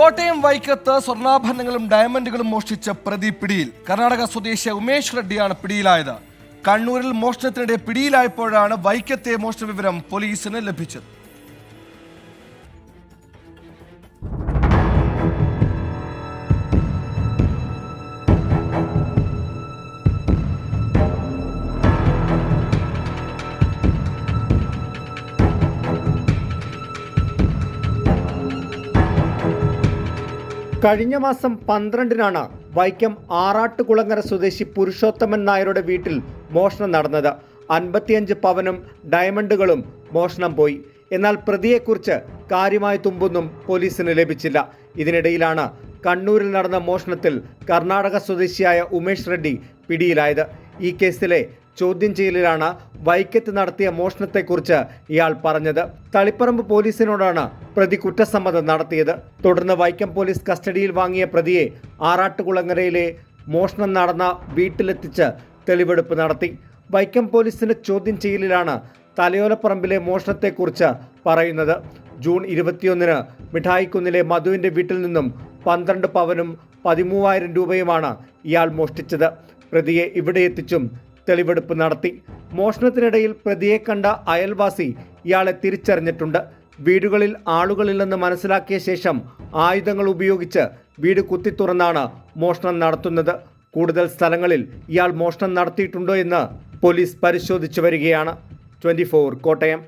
കോട്ടയം വൈക്കത്ത് സ്വർണാഭരണങ്ങളും ഡയമണ്ടുകളും മോഷ്ടിച്ച പ്രതി പിടിയിൽ കർണാടക സ്വദേശി ഉമേഷ് റെഡ്ഡിയാണ് പിടിയിലായത്. കണ്ണൂരിൽ മോഷണത്തിനിടെ പിടിയിലായപ്പോഴാണ് വൈക്കത്തെ മോഷണ വിവരം പോലീസിന് ലഭിച്ചത്. കഴിഞ്ഞ മാസം പന്ത്രണ്ടിനാണ് വൈക്കം ആറാട്ടുകുളങ്ങര സ്വദേശി പുരുഷോത്തമൻ നായരുടെ വീട്ടിൽ മോഷണം നടന്നത്. അൻപത്തിയഞ്ച് പവനും ഡയമണ്ടുകളും മോഷണം പോയി. എന്നാൽ പ്രതിയെക്കുറിച്ച് കാര്യമായ തുമ്പൊന്നും പോലീസിന് ലഭിച്ചില്ല. ഇതിനിടയിലാണ് കണ്ണൂരിൽ നടന്ന മോഷണത്തിൽ കർണാടക സ്വദേശിയായ ഉമേഷ് റെഡ്ഡി പിടിയിലായത്. ഈ കേസിലെ ചോദ്യം ചെയ്യലിലാണ് വൈക്കത്ത് നടത്തിയ മോഷണത്തെക്കുറിച്ച് ഇയാൾ പറഞ്ഞത്. തളിപ്പറമ്പ് പോലീസിനോടാണ് പ്രതി കുറ്റസമ്മതം നടത്തിയത്. തുടർന്ന് വൈക്കം പോലീസ് കസ്റ്റഡിയിൽ വാങ്ങിയ പ്രതിയെ ആറാട്ടുകുളങ്ങരയിലെ മോഷണം നടന്ന വീട്ടിലെത്തിച്ച് തെളിവെടുപ്പ് നടത്തി. വൈക്കം പോലീസിന്റെ ചോദ്യം ചെയ്യലിലാണ് തലയോലപ്പറമ്പിലെ മോഷണത്തെക്കുറിച്ച് പറയുന്നത്. ജൂൺ ഇരുപത്തിയൊന്നിന് മിഠായിക്കുന്നിലെ മധുവിന്റെ വീട്ടിൽ നിന്നും പന്ത്രണ്ട് പവനും പതിമൂവായിരം രൂപയുമാണ് ഇയാൾ മോഷ്ടിച്ചത്. പ്രതിയെ ഇവിടെ എത്തിച്ചും തെളിവെടുപ്പ് നടത്തി. മോഷണത്തിനിടയിൽ പ്രതിയെ കണ്ട അയൽവാസി ഇയാളെ തിരിച്ചറിഞ്ഞിട്ടുണ്ട്. വീടുകളിൽ ആളുകളില്ലെന്ന് മനസ്സിലാക്കിയ ശേഷം ആയുധങ്ങൾ ഉപയോഗിച്ച് വീട് കുത്തി തുറന്നാണ് മോഷണം നടത്തുന്നത്. കൂടുതൽ സ്ഥലങ്ങളിൽ ഇയാൾ മോഷണം നടത്തിയിട്ടുണ്ടോ എന്ന് പോലീസ് പരിശോധിച്ചു വരികയാണ്. ട്വന്റി കോട്ടയം.